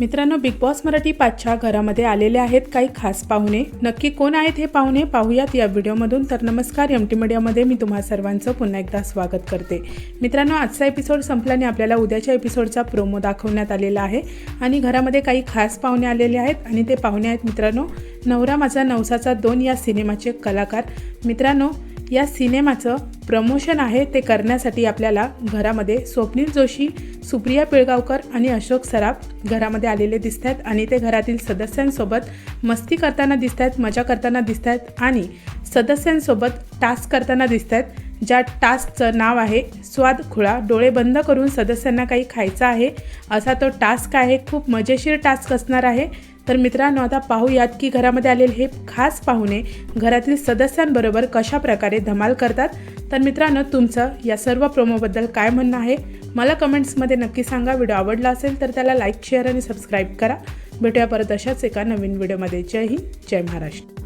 मित्रांनो big boss Marathi पाचच्या घरामध्ये आलेले आहेत काही खास पाहुणे. नक्की कोण आहेत हे पाहुणे? पाहूयात या व्हिडिओमधून. तर नमस्कार एम टी मीडियामध्ये मी तुम्हा सर्वांचं पुन्हा एकदा स्वागत करते. मित्रांनो आजचा एपिसोड संपल्याने आपल्याला उद्याच्या एपिसोडचा प्रोमो दाखवण्यात आलेला आहे. आणि घरामध्ये काही खास पाहुणे आलेले आहेत. आणि ते पाहुणे आहेत मित्रांनो नवरा माझा नवसाचा दोन या सिनेमाचे कलाकार. मित्रांनो या सिनेमाचं प्रमोशन आहे ते करण्यासाठी आपल्याला घरामध्ये स्वप्नील जोशी सुप्रिया पिळगावकर आणि अशोक सराफ घरामध्ये आलेले दिसत आहेत आणि ते घरातील सदस्यांसोबत मस्ती करताना दिसत आहेत मजा करताना दिसत आहेत आणि सदस्यांसोबत टास्क करताना दिसत आहेत ज्या टास्कचं नाव आहे स्वाद खुळा डोळे बंद करून सदस्यांना काही खायचं आहे असा तो टास्क आहे. खूप मजेशीर टास्क असणार आहे. तर मित्रांनो आता पाहूयात की घरामध्ये आलेले हे खास पाहुणे घरातील सदस्यांबरोबर कशा प्रकारे धमाल करतात. तर मित्रांनो तुमचं या सर्व प्रोमोबद्दल काय म्हणणं आहे मला कमेंट्समध्ये नक्की सांगा. व्हिडिओ आवडला असेल तर त्याला लाईक शेअर आणि सबस्क्राईब करा. भेटूया परत अशाच एका नवीन व्हिडिओमध्ये. जय हिंद जय महाराष्ट्र.